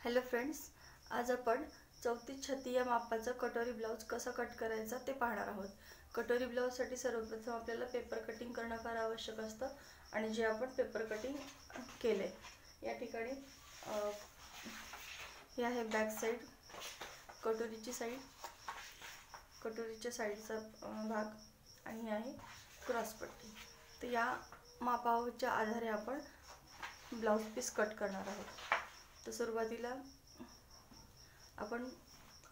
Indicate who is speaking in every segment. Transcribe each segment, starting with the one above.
Speaker 1: Hello friends आज आपण चौतीस छत्ती या मापाचा कटोरी ब्लाऊज कसा कट करायचा ते पाहणार आहोत. कटोरी ब्लाऊजसाठी सर्वप्रथम आपल्याला पेपर कटिंग करणं फार आवश्यक असतं आणि जे आपण पेपर कटिंग केले. या ठिकाणी हे आहे बॅक साईड कटोरीची साईड कटोरीच्या साईडचा भाग आणि हे आहे क्रॉसपट्टी तर या मापाच्या आधारे आपण ब्लाऊज पीस कट करणार आहोत. तर सुरुवातीला आपण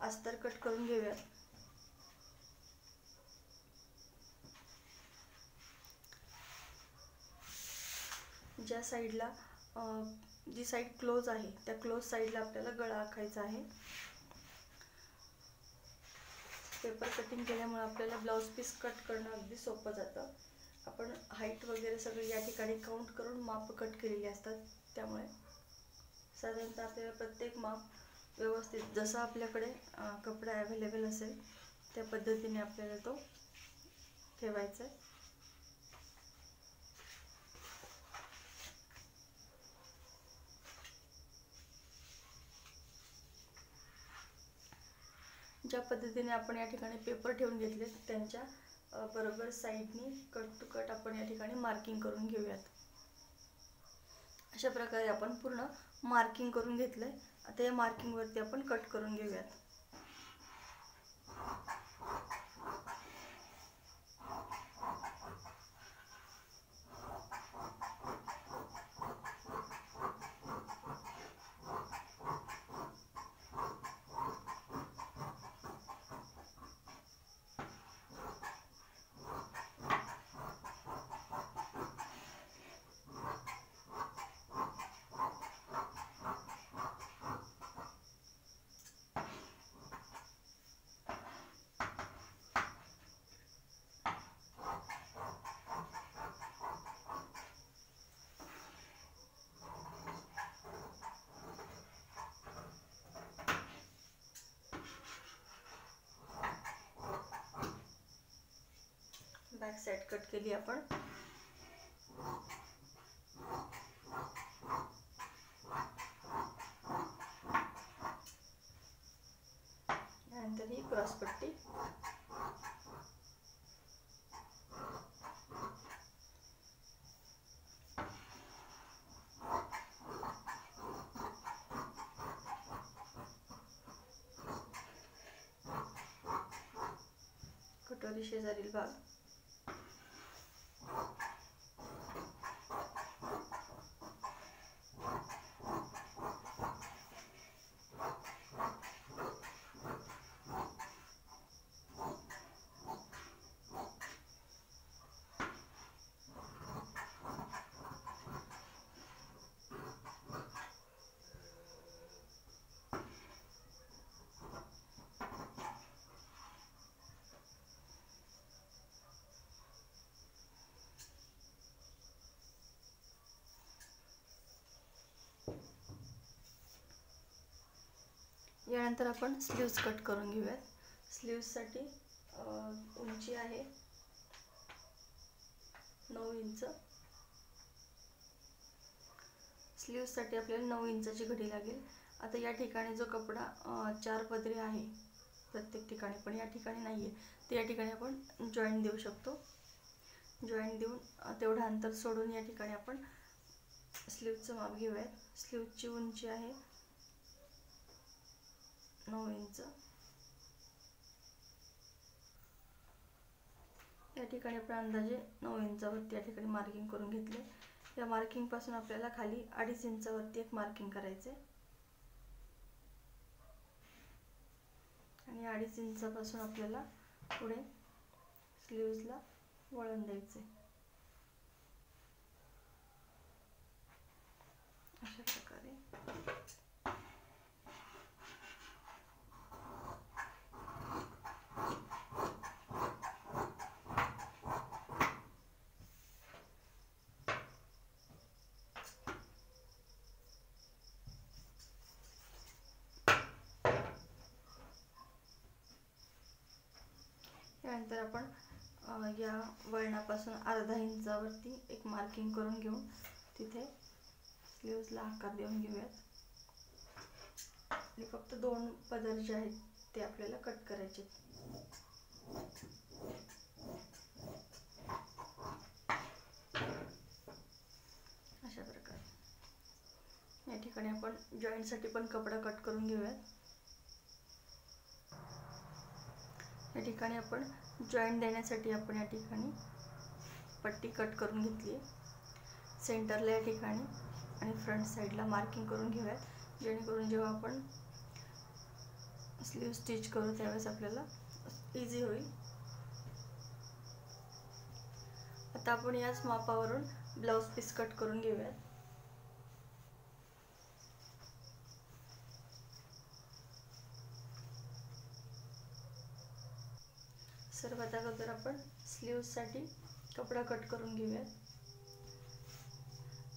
Speaker 1: अस्तर कट करून घेऊयात ज्या साईडला जी साईड क्लोज आहे त्या क्लोज साईडला आपल्याला गळा आखायचा आहे. पेपर कटिंग केल्यामुळे आपल्याला ब्लाऊज पीस कट करणं अगदी सोपं जातं. आपण हाईट वगैरे सगळं या ठिकाणी काउंट करून माप कट केलेली असतात त्यामुळे साधारणतः आपल्याला प्रत्येक माप व्यवस्थित जसा आपल्याकडे कपडा अवेलेबल असेल त्या पद्धतीने आपल्याला तो ठेवायचा आहे. ज्या पद्धतीने आपण या ठिकाणी पेपर ठेवून घेतले त्यांच्या बरोबर साईडनी कट टू कट आपण या ठिकाणी मार्किंग करून घेऊयात. अशा प्रकारे आपण पूर्ण मार्किंग करून घेतलं आहे आता या मार्किंगवरती आपण कट करून घेऊयात बॅक साईड कट केली आपण. त्यानंतर ही क्रॉसपट्टी कटोरी शेजारील भाग. यानंतर आपण स्लीव्ज कट करून घेऊयात. स्लीव्जसाठी उंची आहे नऊ इंच. स्लीव्जसाठी आपल्याला नऊ इंचाची घडी लागेल. आता या ठिकाणी जो कपडा चार पदरी आहे प्रत्येक ठिकाणी पण या ठिकाणी नाही आहे तर या ठिकाणी आपण जॉईंट देऊ शकतो. जॉईंट देऊन तेवढं अंतर सोडून या ठिकाणी आपण स्लीवचं माप घेऊयात. स्लीवची उंची आहे नऊ इंच या ठिकाणी आपण अंदाजे नऊ इंचावरती या ठिकाणी मार्किंग करून घेतले. या मार्किंगपासून आपल्याला खाली अडीच इंचावरती एक मार्किंग करायचे आणि अडीच इंचापासून आपल्याला पुढे स्लीव्जला वळण द्यायचे अशा प्रकारे. त्यानंतर आपण या वळणापासून अर्धा इंचावरती एक मार्किंग करून घेऊन तिथे स्लीव्सला आकार देऊन घेऊयात. आणि फक्त दोन पदर जे आहेत ते आपल्याला कट करायचे अशा प्रकारे. या ठिकाणी आपण जॉईंटसाठी पण कपडा कट करून घेऊयात. या ठिकाणी आपण जॉईंट देण्यासाठी आपण या ठिकाणी पट्टी कट करून घेतली आहे. सेंटरला या ठिकाणी आणि फ्रंट साईडला मार्किंग करून घेऊयात. जेणेकरून जेव्हा आपण स्लीव स्टिच करू त्यावेळेस आपल्याला इझी होईल. आता आपण याच मापावरून ब्लाऊज पीस कट करून घेऊयात. आपण स्लीव्ससाठी कपडा कट करून घेऊयात.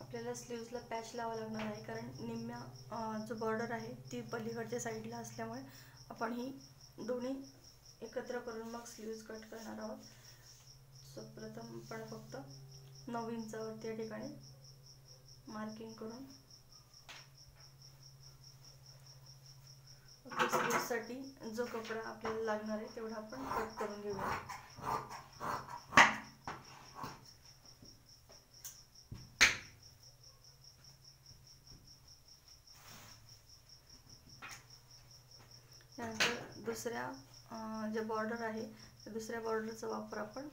Speaker 1: आपल्याला स्लीव्सला पॅच लावा लागणार आहे कारण निम्म्या जो बॉर्डर आहे ती पलीकडच्या साईडला असल्यामुळे आपण ही दोन्ही एकत्र करून मग स्लीव्ज कट करणार आहोत. सो प्रथम आपण फक्त नऊ इंचावरती या ठिकाणी मार्किंग करून. स्लीव्ससाठी जो कपडा आपल्याला लागणार आहे तेवढा आपण कट करून घेऊया दुसऱ्या जे बॉर्डर आहे त्या दुसऱ्या बॉर्डरचा वापर आपण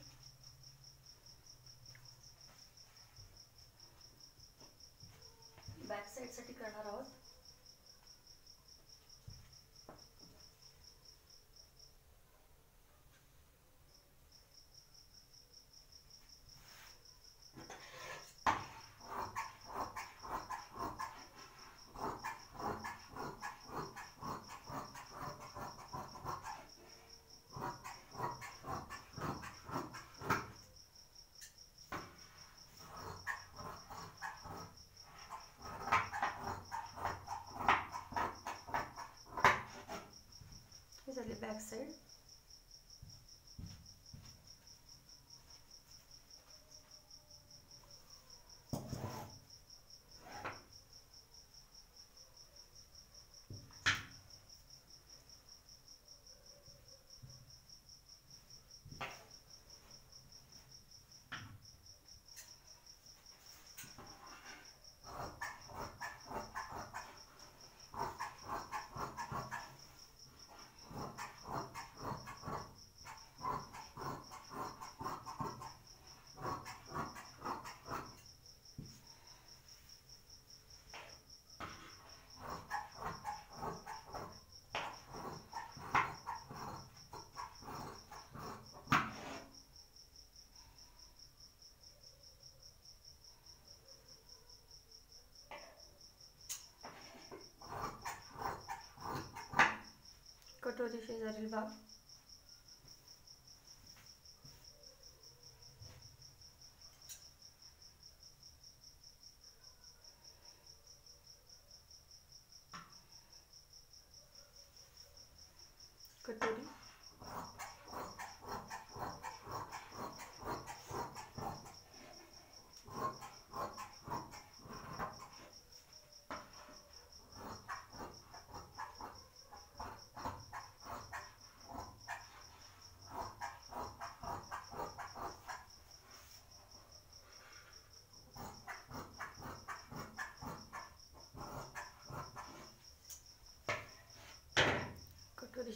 Speaker 1: Dexter बॅक साईड कटोरी शेजारील भाग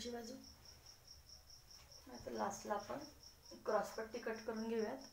Speaker 1: कटोरी कटोरीची बाजू. आता लास्टला आपण क्रॉसपट्टी कट करून घेऊयात.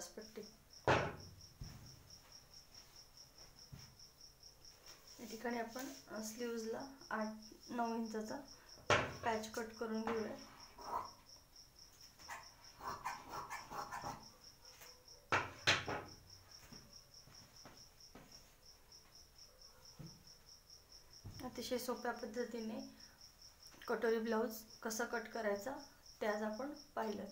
Speaker 1: झाली या ठिकाणी आपण स्लीव्जला आठ नऊ इंचाचा पॅच कट करून घेऊया. अतिशय सोप्या पद्धतीने कटोरी ब्लाऊज कसा कट करायचा ते आज आपण पाहिलं